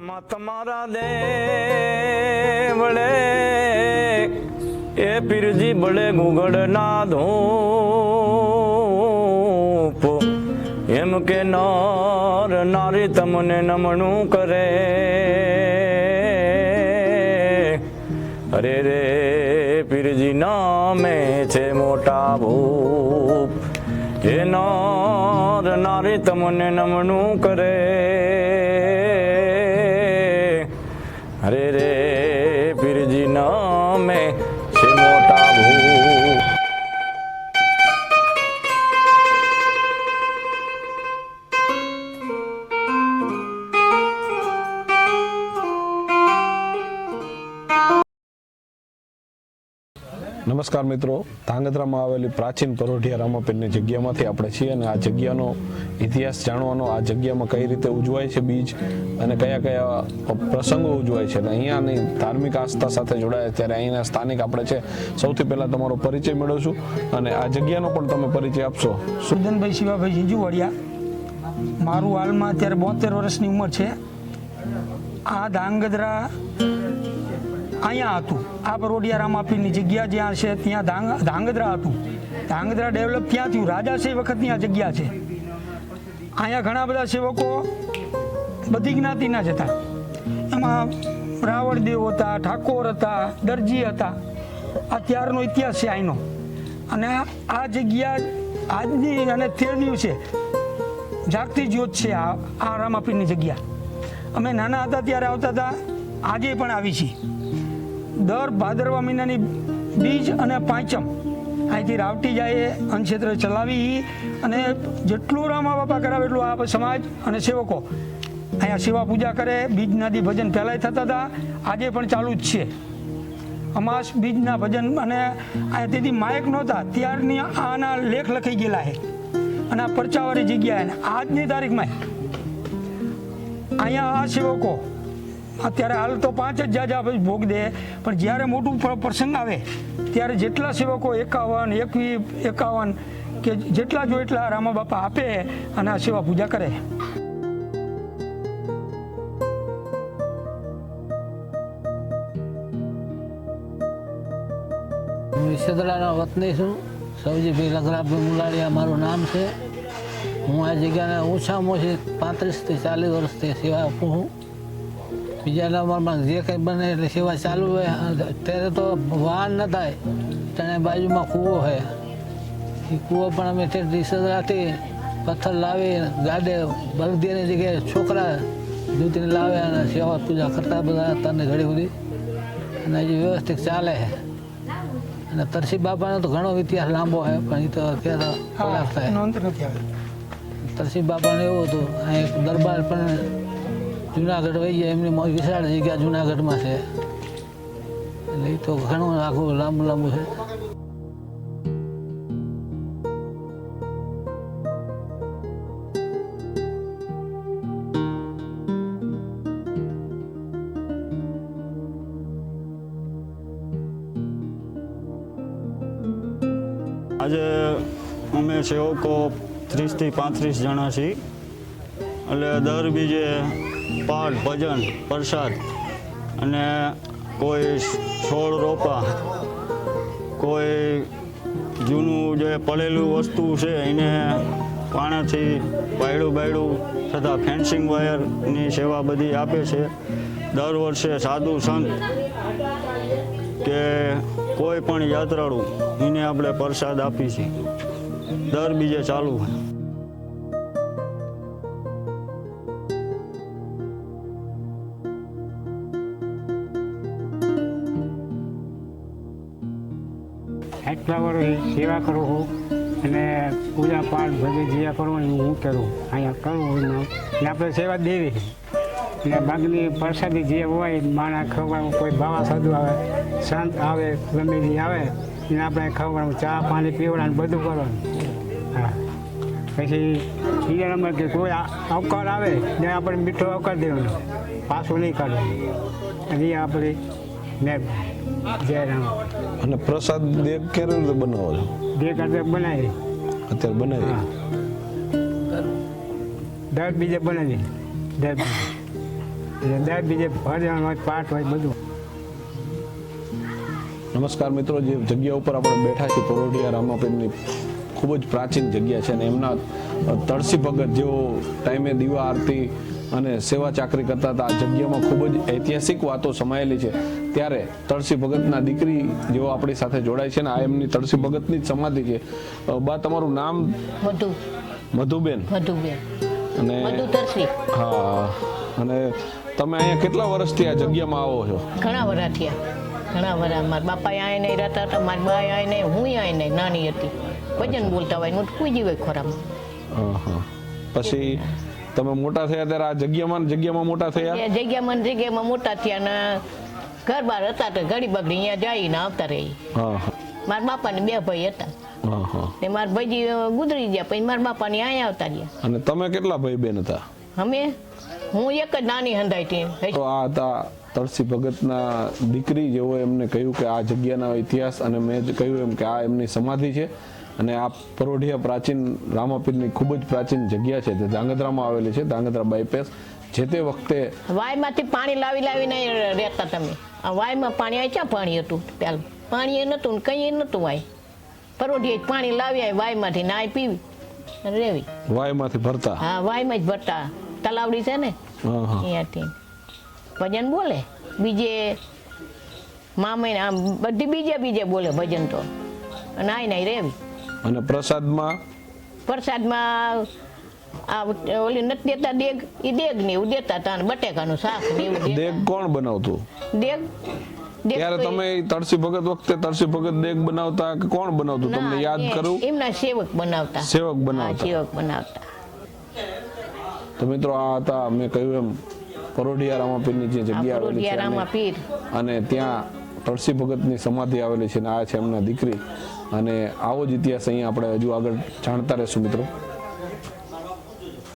મારા દેવળે. એ પીરજી બળે ગુગળ ના ધૂપ. એમ કે નર નારી તમને નમણું કરે. અરે રે, પીરજી નામે છે મોટા ભૂપ. એ નર નારી તમને નમણું કરે. નમસ્કાર મિત્રો. ધાંગધ્રામાં આવેલી પ્રાચીન પરોઢિયા રામાપીરની જગ્યામાંથી આપણે છીએ અને આ જગ્યાનો ઇતિહાસ જાણવાનો, આ જગ્યામાં કઈ રીતે ઉજવાય છે બીજ અને કયા કયા પ્રસંગો ઉજવાય છે. અને અહીંયાની ધાર્મિક આસ્થા સાથે જોડાયા ત્યારે અહીંના સ્થાનિક આપણે છે, સૌથી પહેલાં તમારો પરિચય મેળવશું અને આ જગ્યાનો પણ તમે પરિચય આપશો. સુદનભાઈ શિવાભાઈ ઝીંઝુવાડિયા મારું હાલમાં અત્યારે બોતેર વર્ષની ઉંમર છે. આ ધાંગધ્રા અહીંયા હતું. આ પરોડિયા રામાપીરની જગ્યા જ્યાં છે, ત્યાં ધાંગ, ધાંગધ્રા હતું. ધાંગધ્રા ડેવલપ ત્યાં થયું. રાજાશાહી વખતની આ જગ્યા છે. અહીંયા ઘણા બધા સેવકો બધી જ્ઞાતિના જ હતા. એમાં રાવણદેવ હતા, ઠાકોર હતા, દરજી હતા. આ ત્યારનો ઇતિહાસ છે અહીંનો અને આ જગ્યા આજની અને તે દિવસે જાગતી જ્યોત છે આ આ રામાપીરની જગ્યા. અમે નાના હતા ત્યારે આવતા હતા. આજે પણ આવી છીએ. દર ભાદરવા મહિનાની બીજ અને પાંચમ અહીંથી રાવટી જાય અનક્ષેત્ર ચલાવી અને જેટલું રામા બાપા કરાવે એટલું આ સમાજ અને સેવકો અહીંયા સેવા પૂજા કરે. બીજ નદી ભજન પહેલાંય થતા હતા, આજે પણ ચાલુ જ છે. અમાસ બીજના ભજન અને તેથી માયક નહોતા, ત્યારની આના લેખ લખી ગયેલા છે. અને આ પરચાવાળી જગ્યાએ આજની તારીખમાં અહીંયા આ સેવકો અત્યારે હાલ તો પાંચ જ જાજા ભોગ દે. પણ જ્યારે મોટું પ્રસંગ આવે, ત્યારે જેટલા સેવકો એકાવન, એકવી, એકાવન, કે જેટલા જો એટલા રામા બાપા આપે અને આ સેવા પૂજા કરે. હું ઈસદરાનો વતની છું. સૌજીભાઈ લગરાભાઈ મુલાડિયા મારું નામ છે. હું આ જગ્યાને ઓછામાં ઓછી પાંત્રીસથી ચાલીસ વર્ષથી સેવા આપું છું. બીજા નંબરમાં જે કંઈ બને એટલે સેવા ચાલુ હોય. અત્યારે તો વાહન ન થાય. ત્યાં બાજુમાં કૂવો છે એ કૂવો પણ અમે તે ઈસદરાથી પથ્થર લાવી ગાડે બળદીની જગ્યાએ છોકરા દૂધીને લાવે અને સેવા પૂજા કરતા બધા તને ઘડી સુધી. અને હજી વ્યવસ્થિત ચાલે છે. અને તરસી બાપાનો તો ઘણો ઇતિહાસ લાંબો છે પણ એ તો અત્યારે તરસી બાપાને એવું હતું અહીં દરબાર પણ જુનાગઢ વહી ગયા એમની વિશાળ જગ્યા જુનાગઢમાં છે. એટલે એ તો ઘણું આખું લાંબુ લાંબુ છે. આજે અમે સેવકો ત્રીસથી પાંત્રીસ જણા છીએ. એટલે દર બીજે પાઠ ભજન, પ્રસાદ અને કોઈ છોડ રોપા, કોઈ જૂનું જે પડેલું વસ્તુ છે એને પાણાથી બાયડું બાયડું તથા ફેન્સિંગ વાયરની સેવા બધી આપે છે. દર વર્ષે સાધુ સંત કે કોઈ પણ યાત્રાળુ, એને આપણે પ્રસાદ આપીએ છીએ. દર બીજે ચાલુ હોય. આટલા સેવા કરું અને પૂજા પાઠ ભજન જે કરવાનું હું કરું. અહીંયા કરું ને આપણે સેવા દેવી. ને બાકીની પ્રસાદી જે હોય, માણા ખવડાવવું કોઈ બાવા સાધુ આવે, સંત આવે ગમે આવે, એને આપણે ખવડાવવું ચા, પાણી પીવડાવવાનું બધું કરવાનું. હા. પછી બીજા નંબર કે કોઈ અવકાર આવે ને આપણે મીઠો અવકાર દેવાનો. પાછું નહીં કાઢવાનું. અને એ આપણી ને જયરામ. અને પ્રસાદ દેગ કેવી રીતે બનાવો છો? બે અત્યારે બનાવી. અત્યારે બનાવી. દર બીજે બનાવી. દર બીજે. દર બીજે ભજન હોય પાઠ હોય બધું. નમસ્કાર મિત્રો જે જગ્યા ઉપર આપણે બેઠા છીએ પરોઢિયા રામાપીરની ખૂબ જ પ્રાચીન જગ્યા છે અને એમના તળસી ભગત જેઓ ટાઈમે દીવા આરતી અને સેવા ચાકરી કરતા હતા આ જગ્યામાં ખૂબ જ ઐતિહાસિક વાતો સમાયેલી છે. ત્યારે તળસી ભગતના દીકરી જેઓ આપણી સાથે જોડાય છે ને આ એમની તળસી ભગતની જ સમાધિ છે. બા તમારું નામ? મધુ. મધુબેન. મધુબેન. અને મધુ તળસી હા અને તમે અહીંયા કેટલા વર્ષથી આ જગ્યામાં આવો છો? ઘણા વર્ષ થયા. ઘણા વર્ષ મારા બાપા આય નહીં રહેતા હતા મારી બા આય નહીં હું આય નહીં નાની હતી. ભજન બોલતા હોય હું કોઈ જીવે ખોરામાં. પછી તમે મોટા થયા ત્યારે આ જગ્યામાં જગ્યામાં મોટા થયા? જગ્યામાં જગ્યામાં મોટા થયા ને ઘર બાર હતા તો ઘડી બગડી અહીંયા જઈને આવતા રહી. હા મારા બાપાને બે ભાઈ હતા. હા હા. ને મારા ભાઈજી ગુજરી ગયા પછી મારા બાપાને અહીંયા આવતા રહ્યા. અને તમે કેટલા ભાઈ બેન હતા? અમે હું એક જ નાની હંધાઈ હતી. તો આ હતા તળસી ભગતના દીકરી જેઓ એમને કહ્યું કે આ જગ્યાના ઇતિહાસ અને મેં જ કહ્યું એમ કે આ એમની સમાધિ છે અને આ પરોઢિયા પ્રાચીન રામાપીરની ખૂબ જ પ્રાચીન જગ્યા છે. તે ધાંગધ્રામાં આવેલી છે ધાંગધ્રા બાયપાસ. જે તે વખતે વાયમાંથી પાણી લાવી લાવીને રહેતા તમે. આ વાયમાં પાણી આવી ક્યાં પાણી હતું? પેલું. પાણી એ નતું ને કંઈ નહોતું વાય. પરોઢીએ પાણી લાવી આવી વાયમાંથી નાય પીવી. રેવી. વાયમાંથી ભરતા? હા વાયમાં જ ભરતા. તલાવડી છે ને? અહીંયાથી. ભજન બોલે? બીજે મામે આમ બધી બીજે બીજે બોલે ભજન તો. નાય નાય રેવી. અને પ્રસાદમાં? પ્રસાદમાં આ ઓલી નથી દેતા દેગ એ દેગ ને એવું દેતા હતા અને બટેકાનું શાક ને એવું દેતા. દેગ કોણ બનાવતું? દેગ? દેગ ત્યારે તો તમે તળસી ભગત વખતે તળસી ભગત દેગ બનાવતા કે કોણ બનાવતું? તમને યાદ એ- કરું? એમના સેવક બનાવતા. સેવક હા, બનાવતા. સેવક બનાવતા. તો મિત્રો આ હતા મેં કહ્યું એમ પરોઢિયા રામાપીરની જે જગ્યા આવેલી છે પરોઢિયા અને- રામાપીર. અને ત્યાં તળસી ભગતની સમાધિ આવેલી છે અને આ છે એમના દીકરી. અને આવો જ ઇતિહાસ અહીંયા આપણે હજુ આગળ જાણતા રહેશું મિત્રો.